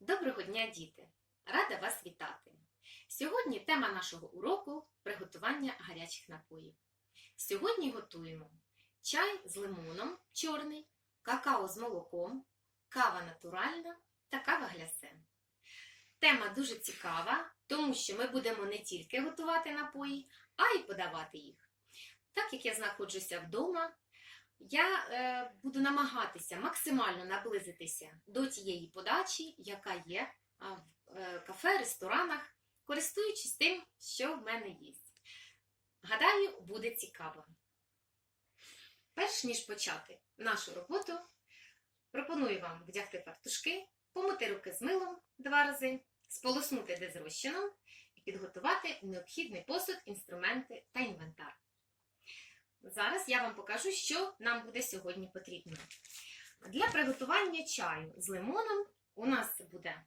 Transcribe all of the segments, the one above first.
Доброго дня, діти! Рада вас вітати! Сьогодні тема нашого уроку приготування гарячих напоїв. Сьогодні готуємо чай з лимоном чорний, какао з молоком, кава натуральна та кава глясе. Тема дуже цікава, тому що ми будемо не тільки готувати напої, а й подавати їх. Так як я знаходжуся вдома, я е, буду намагатися максимально наблизитися до тієї подачі, яка є в е, кафе, ресторанах, користуючись тим, що в мене є. Гадаю, буде цікаво. Перш ніж почати нашу роботу, пропоную вам вдягти фартушки, помити руки з милом два рази, сполоснути дезрозчином і підготувати необхідний посуд, інструменти та інвентар. Зараз я вам покажу, що нам буде сьогодні потрібно. Для приготування чаю з лимоном у нас буде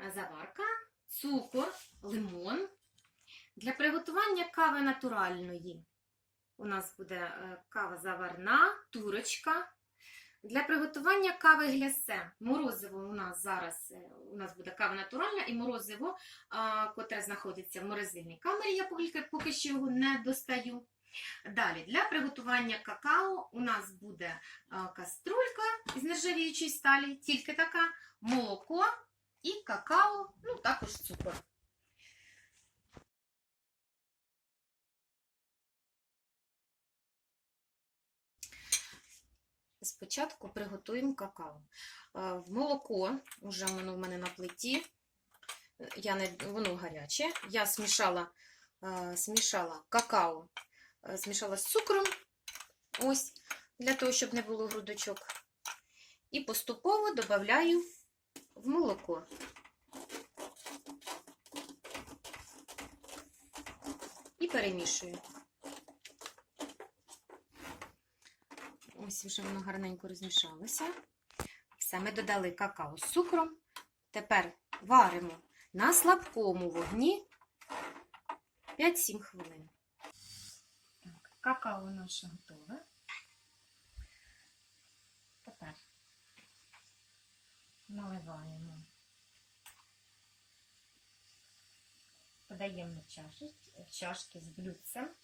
е, заварка, цукор, лимон. Для приготування кави натуральної у нас буде е, кава заварна, турочка. Для приготування кави глясе морозиво у нас зараз е, у нас буде кава натуральна і морозиво, котре знаходиться в морозильній камері. Я поки, поки що його не достаю. Далі, для приготування какао у нас буде каструлька з нержавіючої сталі, тільки така, молоко і какао, ну також цукор. Спочатку приготуємо какао. В молоко, вже воно в мене на плиті, я не, воно гаряче. Я смішала, смішала какао Е, змішала з цукром, ось, для того, щоб не було грудочок. І поступово додаю в молоко. І перемішую. Ось вже воно гарненько розмішалося. Все, ми додали какао з цукром. Тепер варимо на слабкому вогні 5-7 хвилин. Какао наше готове. Тепер наливаємо, подаємо чашки, чашки з блюдцем.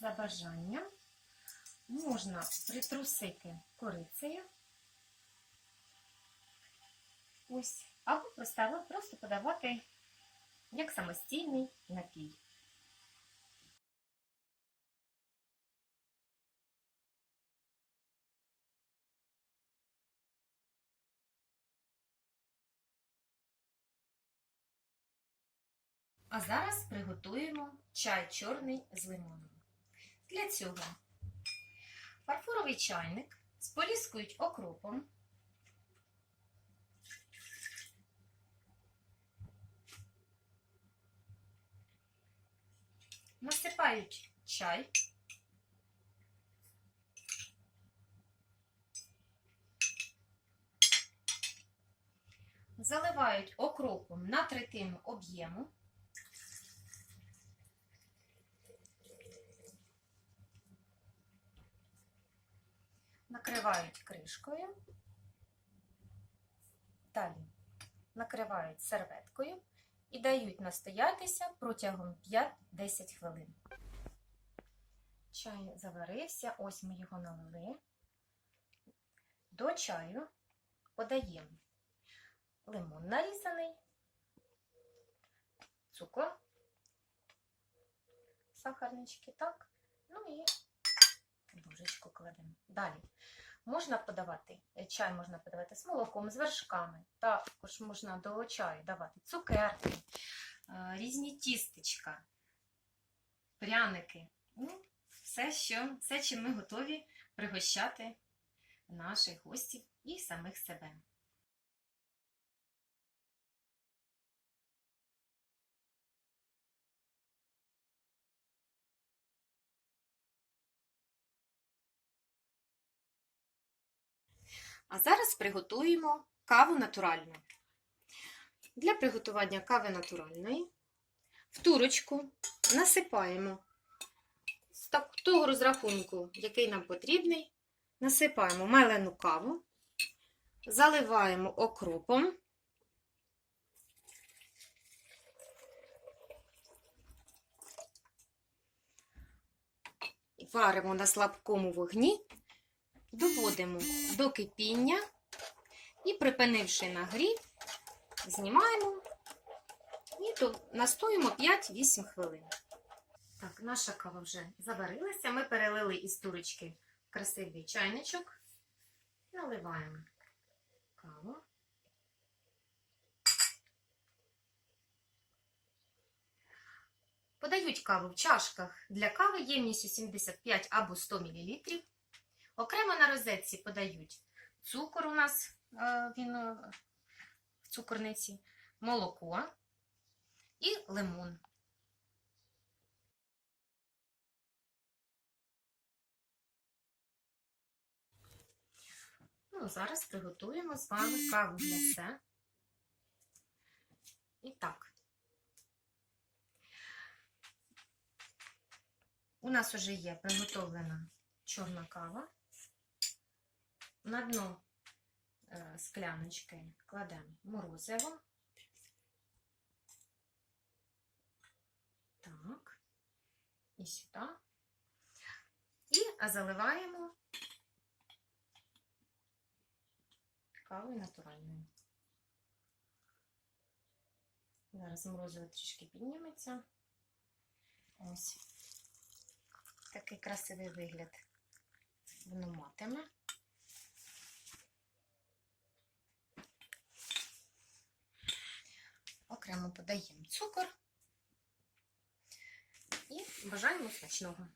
За бажанням можна притрусити корицею. Ось, або просто, просто подавати як самостійний напій. А зараз приготуємо чай чорний з лимоном. Для цього фарфоровий чайник споліскують окропом. Насипають чай. Заливають окропом на третину об'єму. Накривають кришкою, далі накривають серветкою і дають настоятися протягом 5-10 хвилин. Чай заварився, ось ми його налили. До чаю подаємо лимон нарізаний, цукор, сахарнички, так, ну і ложечку кладемо. Далі можна подавати чай, можна подавати з молоком, з вершками. Також можна до чаю давати цукерки, різні тістечка, пряники. Ну, все, що, все, чим ми готові пригощати наших гостів і самих себе. А зараз приготуємо каву натуральну. Для приготування кави натуральної в турочку насипаємо з того розрахунку, який нам потрібний, насипаємо мелену каву, заливаємо окропом. Варимо на слабкому вогні, доводимо до кипіння і, припинивши нагрів, знімаємо і то настоїмо 5-8 хвилин. Так, наша кава вже заварилася. Ми перелили із турочки красивий чайничок. Наливаємо каву. Подають каву в чашках для кави ємністю 75 або 100 мл. Окремо на розетці подають цукор у нас е, він е, в цукорниці, молоко і лимон. Ну, зараз приготуємо з вами каву глясе. І так. У нас вже є приготовлена чорна кава. На дно е, скляночки кладемо морозиво. Так. І сюди. І заливаємо кавою натуральною. Зараз морозиво трішки підніметься. Ось такий красивий вигляд воно матиме. Окремо подаємо цукор і бажаємо смачного.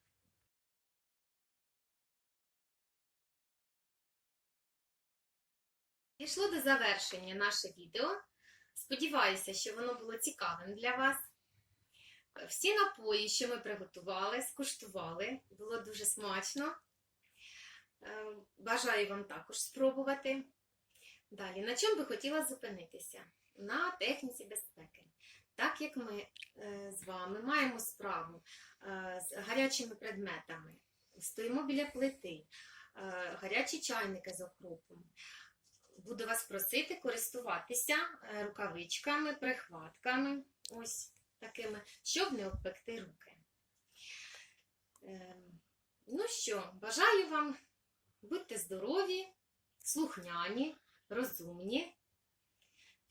Дійшло до завершення наше відео. Сподіваюся, що воно було цікавим для вас. Всі напої, що ми приготували, скуштували, було дуже смачно. Е, Бажаю вам також спробувати. Далі, на чому би хотіла зупинитися? На техніці безпеки. Так як ми е, з вами маємо справу е, з гарячими предметами, стоїмо біля плити, е, гарячі чайники з окропом, буду вас просити користуватися рукавичками, прихватками, ось такими, щоб не обпекти руки. Ну що, бажаю вам будьте здорові, слухняні, розумні.